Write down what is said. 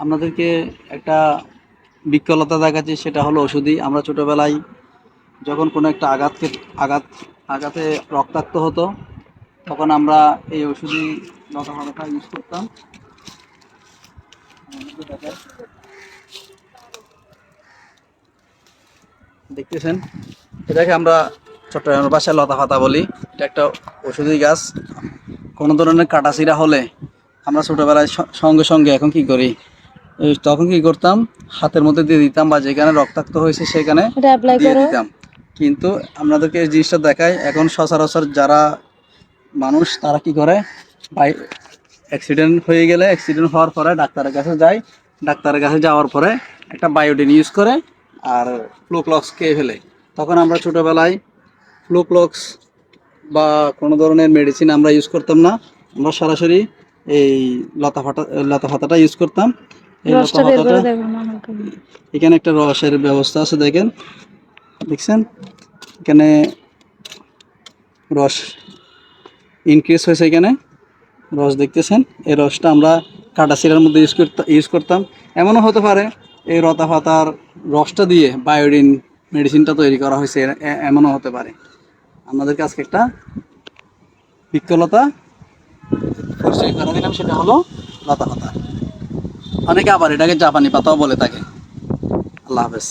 আপনাদেরকে একটা বিকলতা দেখাচ্ছি, সেটা হলো ওষুধই। আমরা ছোটোবেলায় যখন কোনো একটা আঘাতকে, আঘাত, আঘাতে রক্তাক্ত হতো, তখন আমরা এই ওষুধই লতা পাতাটা ইউজ করতাম। দেখতেছেন? এটাকে আমরা চট্টগ্রামের ভাষায় লতা পাতা বলি। এটা একটা ওষুধি গাছ। কোনো ধরনের কাটাছিড়া হলে আমরা ছোটোবেলায় সঙ্গে সঙ্গে এখন কি করি? তখন কি করতাম? হাতের মধ্যে দিয়ে দিতাম বা যেখানে রক্তাক্ত হয়েছে সেখানে দিয়ে দিতাম। কিন্তু আপনাদেরকে এই জিনিসটা দেখায় এখন সচরাচর যারা মানুষ তারা কি করে? বাই অ্যাক্সিডেন্ট হয়ে গেলে অ্যাক্সিডেন্ট হওয়ার পরে ডাক্তারের কাছে যায়। ডাক্তারের কাছে যাওয়ার পরে একটা বায়োডিন ইউজ করে আর ফ্লুক্লক্স খেয়ে ফেলে। তখন আমরা ছোটোবেলায় ফ্লুক্লক্স বা কোনো ধরনের মেডিসিন আমরা ইউজ করতাম না। আমরা সরাসরি এই লতা ফাটা লতা ফাতাটা ইউজ করতাম। এখানে একটা রসের ব্যবস্থা আছে দেখেন। দেখছেন? এখানে রস ইনক্রিজ হয়েছে এখানে। রস দেখতেছেন? এই রসটা আমরা কাটা শিরার মধ্যে ইউজ করতাম ইউজ করতাম। এমনও হতে পারে এই লতা পাতার রসটা দিয়ে বায়োডিন মেডিসিনটা তৈরি করা হয়েছে। এমনও হতে পারে। আমাদেরকে আজকে একটা বিকলতা পরিচয় করে দিলাম সেটা হলো লতা পাতা। অনেকে আবার এটাকে জাপানি পাতাও বলে থাকে। আল্লাহ হাফেজ।